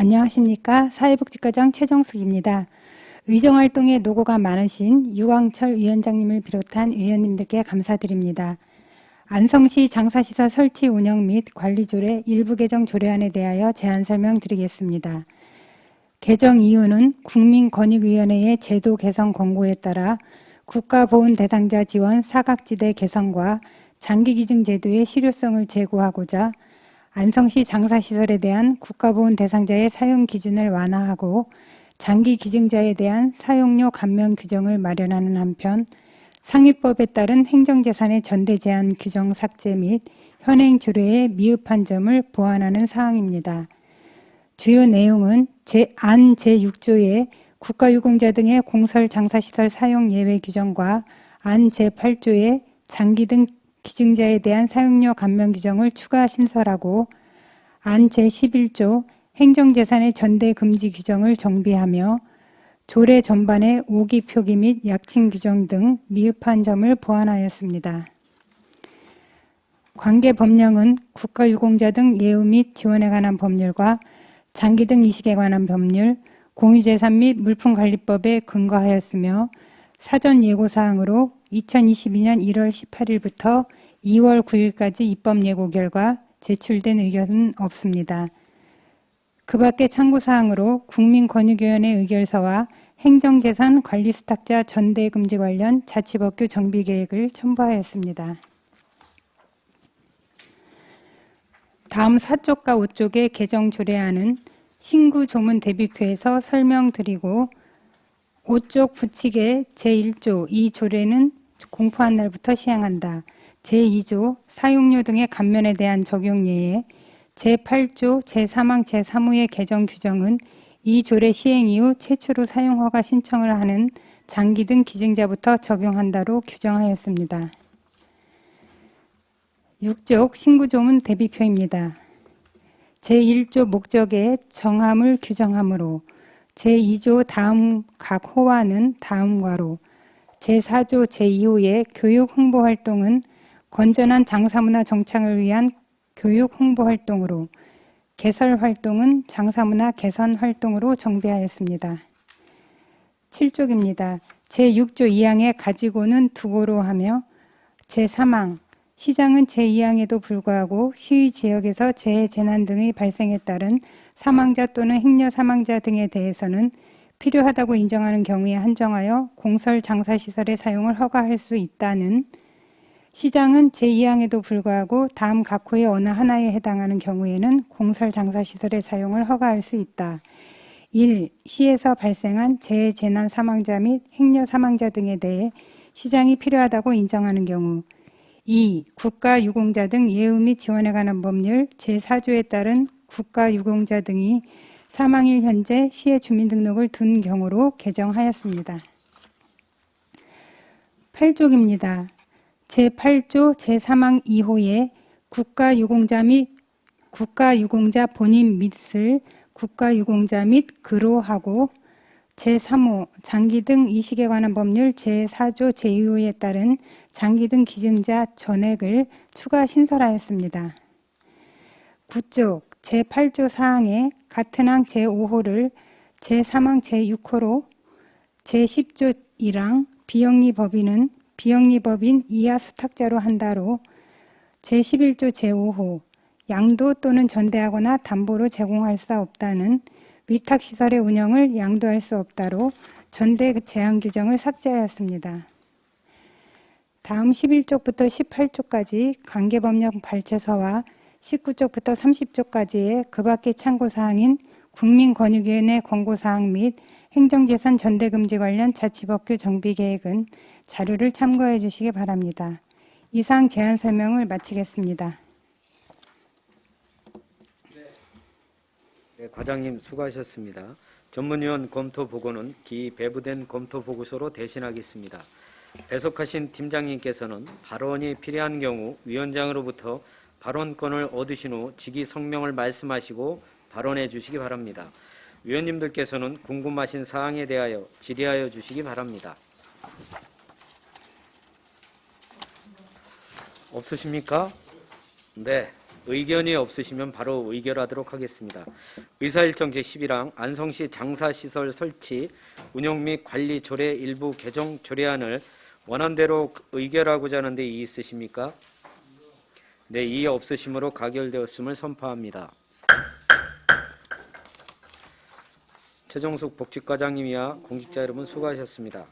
안녕하십니까. 사회복지과장 최정숙입니다. 의정활동에 노고가 많으신 유광철 위원장님을 비롯한 위원님들께 감사드립니다. 안성시 장사시설 설치 운영 및 관리 조례 일부 개정 조례안에 대하여 제안 설명드리겠습니다. 개정 이유는 국민권익위원회의 제도 개선 권고에 따라 국가보훈 대상자 지원 사각지대 개선과 장기기증 제도의 실효성을 제고하고자 안성시 장사시설에 대한 국가보훈 대상자의 사용 기준을 완화하고 장기 기증자에 대한 사용료 감면 규정을 마련하는 한편 상위법에 따른 행정재산의 전대 제한 규정 삭제 및 현행 조례에 미흡한 점을 보완하는 사항입니다. 주요 내용은 제, 안 제6조의 국가유공자 등의 공설 장사시설 사용 예외 규정과 안 제8조의 장기 등 기증자에 대한 사용료 감면 규정을 추가 신설하고 안 제11조 행정재산의 전대 금지 규정을 정비하며 조례 전반의 오기 표기 및 약칭 규정 등 미흡한 점을 보완하였습니다. 관계 법령은 국가유공자 등 예우 및 지원에 관한 법률과 장기 등 이식에 관한 법률, 공유재산 및 물품관리법에 근거하였으며 사전 예고사항으로 2022년 1월 18일부터 2월 9일까지 입법 예고 결과 제출된 의견은 없습니다. 그 밖에 참고사항으로 국민권익위원회 의결서와 행정재산 관리수탁자 전대금지 관련 자치법규 정비계획을 첨부하였습니다. 다음 4쪽과 5쪽의 개정 조례안은 신구 조문 대비표에서 설명드리고 5쪽 부칙의 제1조 이 조례는 공포한 날부터 시행한다. 제2조 사용료 등의 감면에 대한 적용 예외 제8조 제3항 제3호의 개정 규정은 이 조례 시행 이후 최초로 사용 허가 신청을 하는 장기 등 기증자부터 적용한다로 규정하였습니다. 6쪽 신구조문 대비표입니다. 제1조 목적의 정함을 규정하므로 제2조 다음 각 호와는 다음과로 제4조 제2호의 교육 홍보 활동은 건전한 장사문화 정착을 위한 교육 홍보 활동으로 개설 활동은 장사문화 개선 활동으로 정비하였습니다. 7쪽입니다. 제6조 2항에 가지고는 두고로 하며 제3항 시장은 제2항에도 불구하고 시의 지역에서 재해 재난 등의 발생에 따른 사망자 또는 행여 사망자 등에 대해서는 필요하다고 인정하는 경우에 한정하여 공설 장사 시설의 사용을 허가할 수 있다는 시장은 제2항에도 불구하고 다음 각 호의 어느 하나에 해당하는 경우에는 공설 장사 시설의 사용을 허가할 수 있다. 1. 시에서 발생한 재해 재난 사망자 및 행여 사망자 등에 대해 시장이 필요하다고 인정하는 경우 2. 국가 유공자 등 예우 및 지원에 관한 법률 제4조에 따른 국가 유공자 등이 사망일 현재 시의 주민등록을 둔 경우로 개정하였습니다. 8쪽입니다. 제8조 제3항 2호에 국가유공자 및 국가유공자 본인 및을 국가유공자 및 그로하고 제3호 장기 등 이식에 관한 법률 제4조 제2호에 따른 장기 등 기증자 전액을 추가 신설하였습니다. 9쪽 제8조 사항에 같은 항 제5호를 제3항 제6호로 제10조 1항 비영리 법인은 비영리 법인 이하 수탁자로 한다로 제11조 제5호 양도 또는 전대하거나 담보로 제공할 수 없다는 위탁시설의 운영을 양도할 수 없다로 전대 제한 규정을 삭제하였습니다. 다음 11쪽부터 18쪽까지 관계법령 발췌서와 19쪽부터 30쪽까지의 그 밖의 참고사항인 국민권익위원회 권고사항 및 행정재산 전대금지 관련 자치법규 정비계획은 자료를 참고해 주시기 바랍니다. 이상 제안 설명을 마치겠습니다. 네, 과장님 수고하셨습니다. 전문위원 검토 보고는 기 배부된 검토 보고서로 대신하겠습니다. 배속하신 팀장님께서는 발언이 필요한 경우 위원장으로부터 발언권을 얻으신 후 직위 성명을 말씀하시고 발언해 주시기 바랍니다. 위원님들께서는 궁금하신 사항에 대하여 질의하여 주시기 바랍니다. 없으십니까? 네. 의견이 없으시면 바로 의결하도록 하겠습니다. 의사일정 제11항 안성시 장사시설 설치, 운영 및 관리 조례 일부 개정 조례안을 원안대로 의결하고자 하는데 이의 있으십니까? 네, 이의 없으심으로 가결되었음을 선포합니다. 최정숙 복지과장님이야 공직자 여러분 수고하셨습니다.